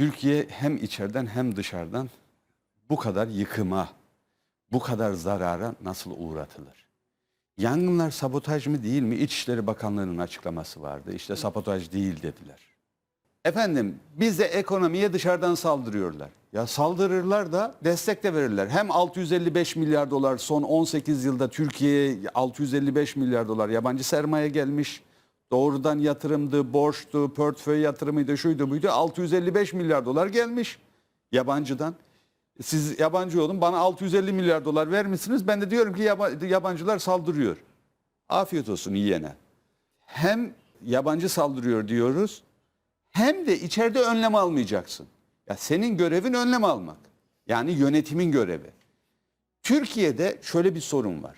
Türkiye hem içeriden hem dışarıdan bu kadar yıkıma, bu kadar zarara nasıl uğratılır? Yangınlar sabotaj mı değil mi? İçişleri Bakanlığı'nın açıklaması vardı. İşte sabotaj değil dediler. Efendim bize ekonomiye dışarıdan saldırıyorlar. Ya saldırırlar da destek de verirler. Hem 655 milyar dolar son 18 yılda Türkiye'ye 655 milyar dolar yabancı sermaye gelmiş. Doğrudan yatırımdı, borçtu, portföy yatırımıydı, şuydu buydu. 655 milyar dolar gelmiş yabancıdan. Siz yabancı olun bana 650 milyar dolar vermişsiniz. Ben de diyorum ki yaba- yabancılar saldırıyor. Afiyet olsun yiyene. Hem yabancı saldırıyor diyoruz hem de içeride önlem almayacaksın. Ya senin görevin önlem almak. Yani yönetimin görevi. Türkiye'de şöyle bir sorun var.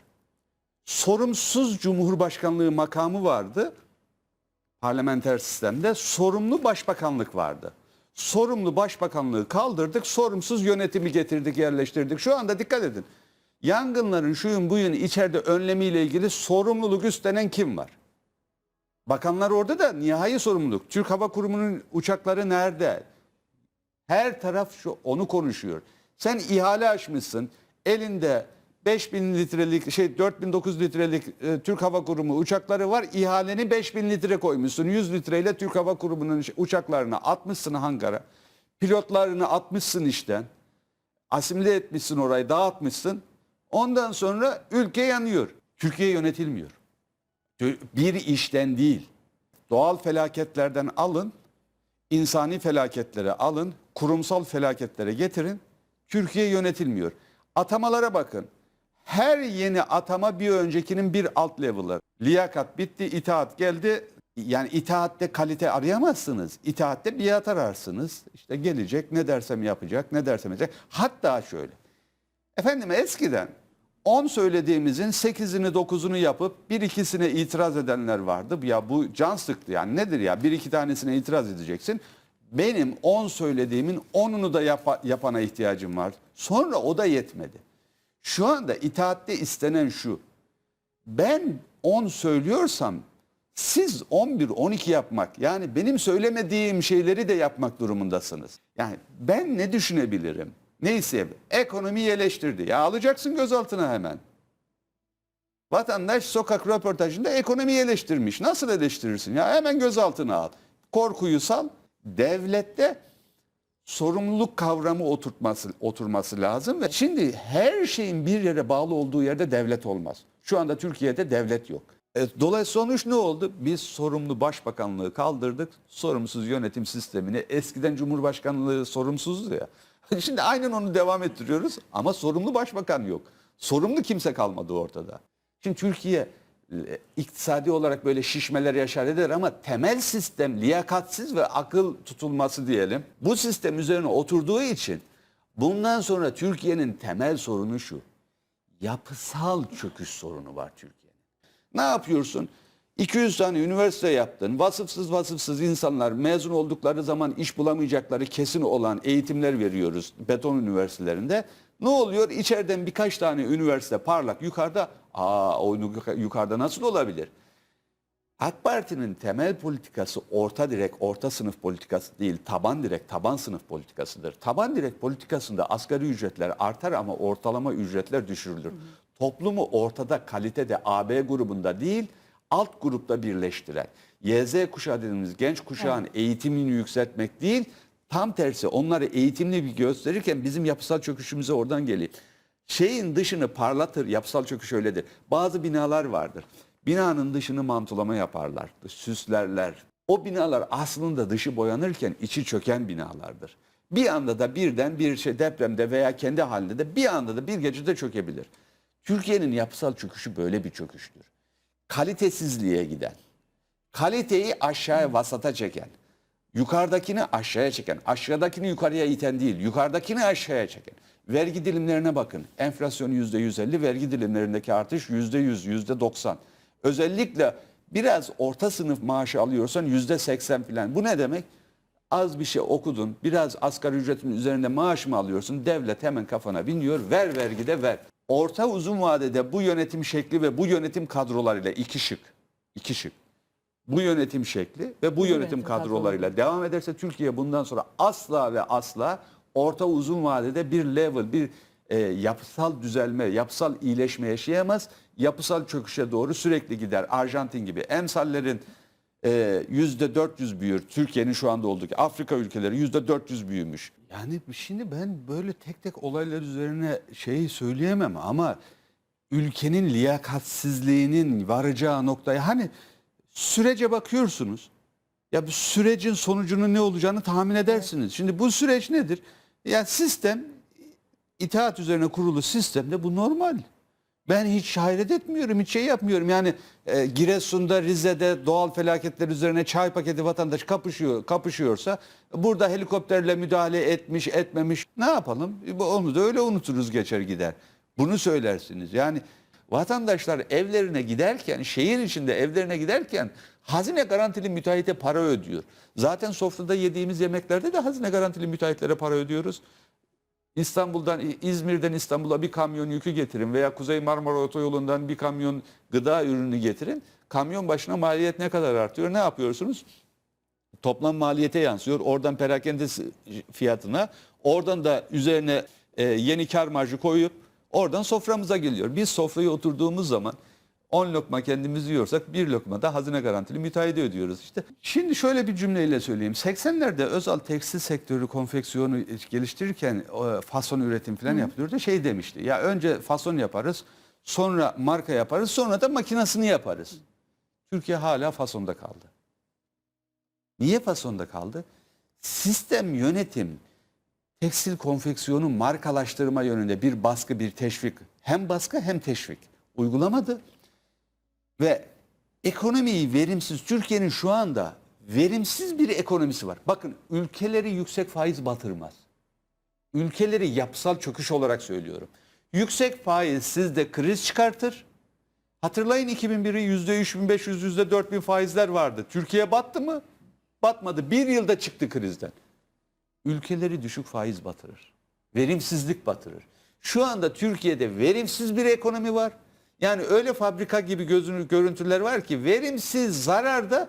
Sorumsuz Cumhurbaşkanlığı makamı vardı. Parlamenter sistemde sorumlu başbakanlık vardı. Sorumlu başbakanlığı kaldırdık, sorumsuz yönetimi getirdik, yerleştirdik. Şu anda dikkat edin. Yangınların şuyun buyun içeride önlemiyle ilgili sorumluluk üstlenen kim var? Bakanlar orada da nihai sorumluluk. Türk Hava Kurumu'nun uçakları nerede? Her taraf şu onu konuşuyor. Sen ihale açmışsın. Elinde 5000 litrelik şey 4900 litrelik e, Türk Hava Kurumu uçakları var. İhaleni 5000 litre koymuşsun. 100 litreyle Türk Hava Kurumu'nun uçaklarını atmışsın hangara. Pilotlarını atmışsın işten. Asimile etmişsin orayı, dağıtmışsın. Ondan sonra ülke yanıyor. Türkiye yönetilmiyor. Bir işten değil. Doğal felaketlerden alın, insani felaketlere alın, kurumsal felaketlere getirin. Türkiye yönetilmiyor. Atamalara bakın. Her yeni atama bir öncekinin bir alt level'ı. Liyakat bitti, itaat geldi. Yani itaatte kalite arayamazsınız. İtaatte biat ararsınız. İşte gelecek, ne dersem yapacak, ne dersem yapacak. Hatta şöyle. Efendim eskiden 10 söylediğimizin 8'ini 9'unu yapıp bir ikisine itiraz edenler vardı. Ya bu can sıktı yani nedir ya bir iki tanesine itiraz edeceksin. Benim 10 söylediğimin 10'unu da yapa- yapana ihtiyacım var. Sonra o da yetmedi. Şu anda itaatte istenen şu. Ben 10 söylüyorsam siz 11 12 yapmak yani benim söylemediğim şeyleri de yapmak durumundasınız. Yani ben ne düşünebilirim? Neyse ekonomiyi eleştirdi. Ya alacaksın gözaltına hemen. Vatandaş sokak röportajında ekonomiyi eleştirmiş. Nasıl eleştirirsin? Ya hemen gözaltına al. Korkuyu sal. Devlette sorumluluk kavramı oturtması oturması lazım ve şimdi her şeyin bir yere bağlı olduğu yerde devlet olmaz. Şu anda Türkiye'de devlet yok. E, Dolayısıyla sonuç ne oldu? Biz sorumlu başbakanlığı kaldırdık. Sorumsuz yönetim sistemini eskiden Cumhurbaşkanlığı sorumsuzdu ya. Şimdi aynen onu devam ettiriyoruz ama sorumlu başbakan yok. Sorumlu kimse kalmadı ortada. Şimdi Türkiye iktisadi olarak böyle şişmeler yaşar eder ama temel sistem liyakatsiz ve akıl tutulması diyelim. Bu sistem üzerine oturduğu için bundan sonra Türkiye'nin temel sorunu şu. Yapısal çöküş sorunu var Türkiye'nin. Ne yapıyorsun? 200 tane üniversite yaptın. Vasıfsız vasıfsız insanlar mezun oldukları zaman iş bulamayacakları kesin olan eğitimler veriyoruz beton üniversitelerinde. Ne oluyor? İçeriden birkaç tane üniversite parlak yukarıda. Aa o yukarıda nasıl olabilir? AK Parti'nin temel politikası orta direk, orta sınıf politikası değil, taban direk, taban sınıf politikasıdır. Taban direk politikasında asgari ücretler artar ama ortalama ücretler düşürülür. Toplumu ortada, kalitede, AB grubunda değil, alt grupta birleştiren, YZ kuşağı dediğimiz genç kuşağın eğitimini yükseltmek değil, tam tersi onları eğitimli bir gösterirken bizim yapısal çöküşümüze oradan geliyor. Şeyin dışını parlatır, yapısal çöküş öyledir. Bazı binalar vardır. Binanın dışını mantolama yaparlar, süslerler. O binalar aslında dışı boyanırken içi çöken binalardır. Bir anda da birden bir şey depremde veya kendi halinde de bir anda da bir gecede çökebilir. Türkiye'nin yapısal çöküşü böyle bir çöküştür. Kalitesizliğe giden, kaliteyi aşağıya vasata çeken, yukarıdakini aşağıya çeken, aşağıdakini yukarıya iten değil, yukarıdakini aşağıya çeken. Vergi dilimlerine bakın. Enflasyon yüzde 150, vergi dilimlerindeki artış yüzde 100, yüzde 90. Özellikle biraz orta sınıf maaşı alıyorsan yüzde 80 falan. Bu ne demek? Az bir şey okudun, biraz asgari ücretin üzerinde maaş mı alıyorsun? Devlet hemen kafana biniyor, ver vergi de ver. Orta uzun vadede bu yönetim şekli ve bu yönetim kadrolarıyla iki şık, iki şık. bu yönetim şekli ve bu yönetim kadrolarıyla devam ederse Türkiye bundan sonra asla ve asla orta uzun vadede bir level, bir e, yapısal düzelme, yapısal iyileşme yaşayamaz. Yapısal çöküşe doğru sürekli gider. Arjantin gibi emsallerin e, yüzde 400 büyür. Türkiye'nin şu anda olduğu. Afrika ülkeleri yüzde 400 büyümüş. Yani şimdi ben böyle tek tek olaylar üzerine şeyi söyleyemem ama ülkenin liyakatsizliğinin varacağı noktaya hani sürece bakıyorsunuz. Ya bu sürecin sonucunun ne olacağını tahmin edersiniz. Şimdi bu süreç nedir? Yani sistem itaat üzerine kurulu sistemde bu normal. Ben hiç hayret etmiyorum, hiç şey yapmıyorum. Yani e, Giresun'da, Rize'de doğal felaketler üzerine çay paketi vatandaş kapışıyor, kapışıyorsa burada helikopterle müdahale etmiş, etmemiş ne yapalım? Onu da öyle unuturuz geçer gider. Bunu söylersiniz. Yani vatandaşlar evlerine giderken, şehir içinde evlerine giderken hazine garantili müteahhite para ödüyor. Zaten sofrada yediğimiz yemeklerde de hazine garantili müteahhitlere para ödüyoruz. İstanbul'dan İzmir'den İstanbul'a bir kamyon yükü getirin veya Kuzey Marmara Otoyolu'ndan bir kamyon gıda ürünü getirin. Kamyon başına maliyet ne kadar artıyor? Ne yapıyorsunuz? Toplam maliyete yansıyor. Oradan perakende fiyatına, oradan da üzerine e, yeni kar marjı koyup oradan soframıza geliyor. Biz sofraya oturduğumuz zaman 10 lokma kendimiz yiyorsak bir lokma da hazine garantili müteahhide ödüyoruz işte. Şimdi şöyle bir cümleyle söyleyeyim. 80'lerde özel tekstil sektörü konfeksiyonu geliştirirken e, fason üretim falan yapılıyordu. Şey demişti. Ya önce fason yaparız, sonra marka yaparız, sonra da makinasını yaparız. Türkiye hala fasonda kaldı. Niye fasonda kaldı? Sistem yönetim tekstil konfeksiyonu markalaştırma yönünde bir baskı, bir teşvik, hem baskı hem teşvik uygulamadı. Ve ekonomiyi verimsiz, Türkiye'nin şu anda verimsiz bir ekonomisi var. Bakın ülkeleri yüksek faiz batırmaz. Ülkeleri yapısal çöküş olarak söylüyorum. Yüksek faiz sizde kriz çıkartır. Hatırlayın 2001'i %3500, %4000 faizler vardı. Türkiye battı mı? Batmadı. Bir yılda çıktı krizden. Ülkeleri düşük faiz batırır. Verimsizlik batırır. Şu anda Türkiye'de verimsiz bir ekonomi var. Yani öyle fabrika gibi gözünü görüntüler var ki verimsiz zararda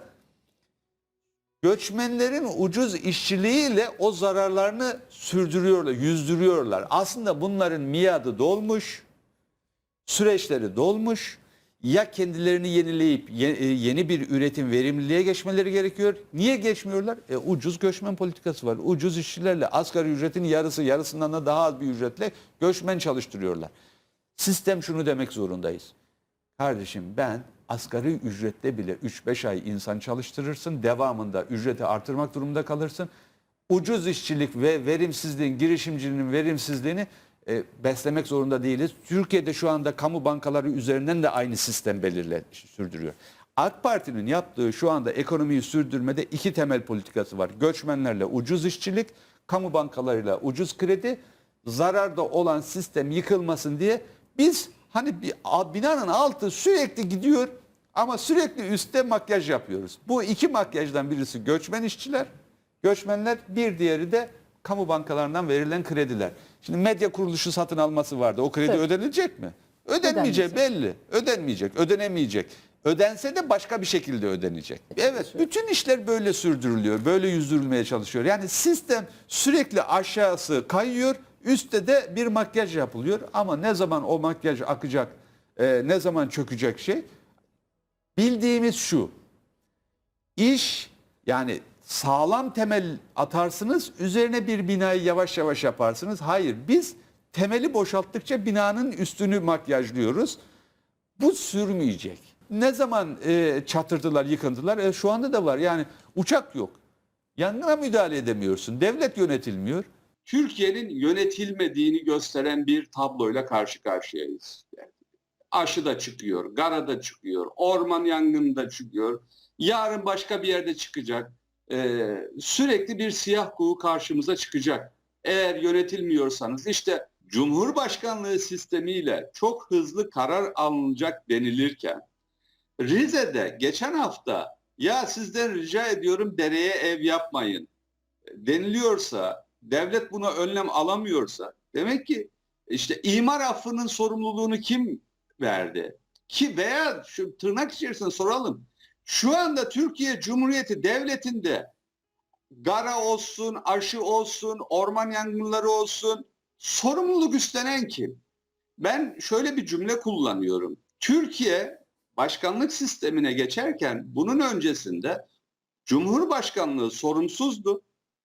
göçmenlerin ucuz işçiliğiyle o zararlarını sürdürüyorlar, yüzdürüyorlar. Aslında bunların miadı dolmuş, süreçleri dolmuş. Ya kendilerini yenileyip ye- e, yeni bir üretim verimliliğe geçmeleri gerekiyor. Niye geçmiyorlar? E, ucuz göçmen politikası var. Ucuz işçilerle asgari ücretin yarısı yarısından da daha az bir ücretle göçmen çalıştırıyorlar. Sistem şunu demek zorundayız. Kardeşim ben asgari ücrette bile 3-5 ay insan çalıştırırsın. Devamında ücreti artırmak durumunda kalırsın. Ucuz işçilik ve verimsizliğin, girişimcinin verimsizliğini e, beslemek zorunda değiliz. Türkiye'de şu anda kamu bankaları üzerinden de aynı sistem belirle sürdürüyor. AK Parti'nin yaptığı şu anda ekonomiyi sürdürmede iki temel politikası var. Göçmenlerle ucuz işçilik, kamu bankalarıyla ucuz kredi, zararda olan sistem yıkılmasın diye biz hani bir binanın altı sürekli gidiyor ama sürekli üstte makyaj yapıyoruz. Bu iki makyajdan birisi göçmen işçiler, göçmenler bir diğeri de kamu bankalarından verilen krediler. Şimdi medya kuruluşu satın alması vardı. O kredi Tabii. ödenecek mi? Ödenmeyecek Ödenmeyecek. belli. Ödenmeyecek, ödenemeyecek. Ödense de başka bir şekilde ödenecek. Evet, bütün işler böyle sürdürülüyor, böyle yüzdürülmeye çalışıyor. Yani sistem sürekli aşağısı kayıyor, üstte de bir makyaj yapılıyor. Ama ne zaman o makyaj akacak, e, ne zaman çökecek şey? Bildiğimiz şu, İş yani sağlam temel atarsınız, üzerine bir binayı yavaş yavaş yaparsınız. Hayır, biz temeli boşalttıkça binanın üstünü makyajlıyoruz. Bu sürmeyecek. Ne zaman e, çatırdılar, yıkıntılar? E, şu anda da var. Yani uçak yok. Yangına müdahale edemiyorsun. Devlet yönetilmiyor. Türkiye'nin yönetilmediğini gösteren bir tabloyla karşı karşıyayız. Yani aşı da çıkıyor, gara da çıkıyor, orman yangını da çıkıyor. Yarın başka bir yerde çıkacak. Ee, sürekli bir siyah kuğu karşımıza çıkacak. Eğer yönetilmiyorsanız işte Cumhurbaşkanlığı sistemiyle çok hızlı karar alınacak denilirken Rize'de geçen hafta ya sizden rica ediyorum dereye ev yapmayın deniliyorsa, devlet buna önlem alamıyorsa demek ki işte imar affının sorumluluğunu kim verdi? Ki veya şu tırnak içerisinde soralım. Şu anda Türkiye Cumhuriyeti Devleti'nde gara olsun, aşı olsun, orman yangınları olsun sorumluluk üstlenen kim? Ben şöyle bir cümle kullanıyorum. Türkiye başkanlık sistemine geçerken bunun öncesinde Cumhurbaşkanlığı sorumsuzdu.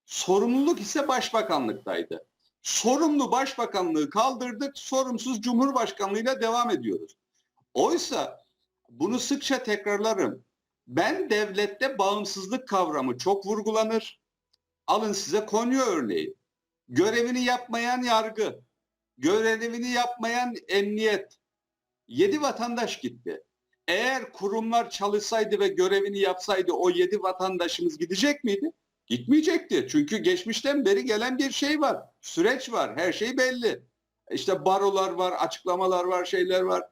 Sorumluluk ise başbakanlıktaydı. Sorumlu başbakanlığı kaldırdık, sorumsuz cumhurbaşkanlığıyla devam ediyoruz. Oysa bunu sıkça tekrarlarım. Ben devlette bağımsızlık kavramı çok vurgulanır. Alın size Konya örneği. Görevini yapmayan yargı, görevini yapmayan emniyet. Yedi vatandaş gitti. Eğer kurumlar çalışsaydı ve görevini yapsaydı o yedi vatandaşımız gidecek miydi? Gitmeyecekti. Çünkü geçmişten beri gelen bir şey var. Süreç var. Her şey belli. İşte barolar var, açıklamalar var, şeyler var.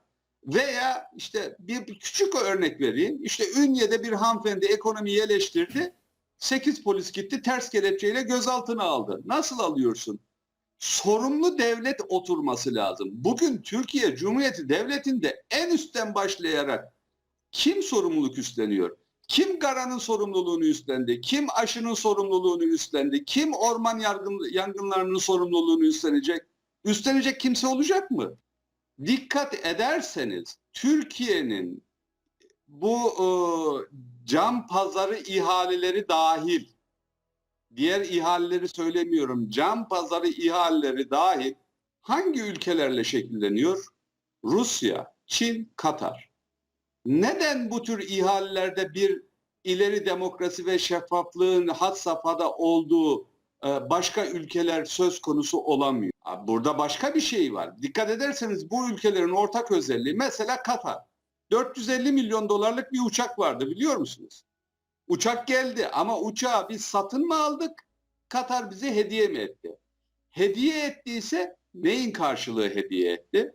Veya işte bir, bir küçük örnek vereyim. İşte Ünye'de bir hanımefendi ekonomiyi eleştirdi. 8 polis gitti ters kelepçeyle gözaltına aldı. Nasıl alıyorsun? Sorumlu devlet oturması lazım. Bugün Türkiye Cumhuriyeti Devleti'nde en üstten başlayarak kim sorumluluk üstleniyor? Kim garanın sorumluluğunu üstlendi? Kim aşının sorumluluğunu üstlendi? Kim orman yangınlarının sorumluluğunu üstlenecek? Üstlenecek kimse olacak mı? Dikkat ederseniz Türkiye'nin bu e, cam pazarı ihaleleri dahil diğer ihaleleri söylemiyorum. Cam pazarı ihaleleri dahil hangi ülkelerle şekilleniyor? Rusya, Çin, Katar. Neden bu tür ihalelerde bir ileri demokrasi ve şeffaflığın had safhada olduğu e, başka ülkeler söz konusu olamıyor? Burada başka bir şey var. Dikkat ederseniz bu ülkelerin ortak özelliği mesela Katar. 450 milyon dolarlık bir uçak vardı biliyor musunuz? Uçak geldi ama uçağı biz satın mı aldık? Katar bize hediye mi etti? Hediye ettiyse neyin karşılığı hediye etti?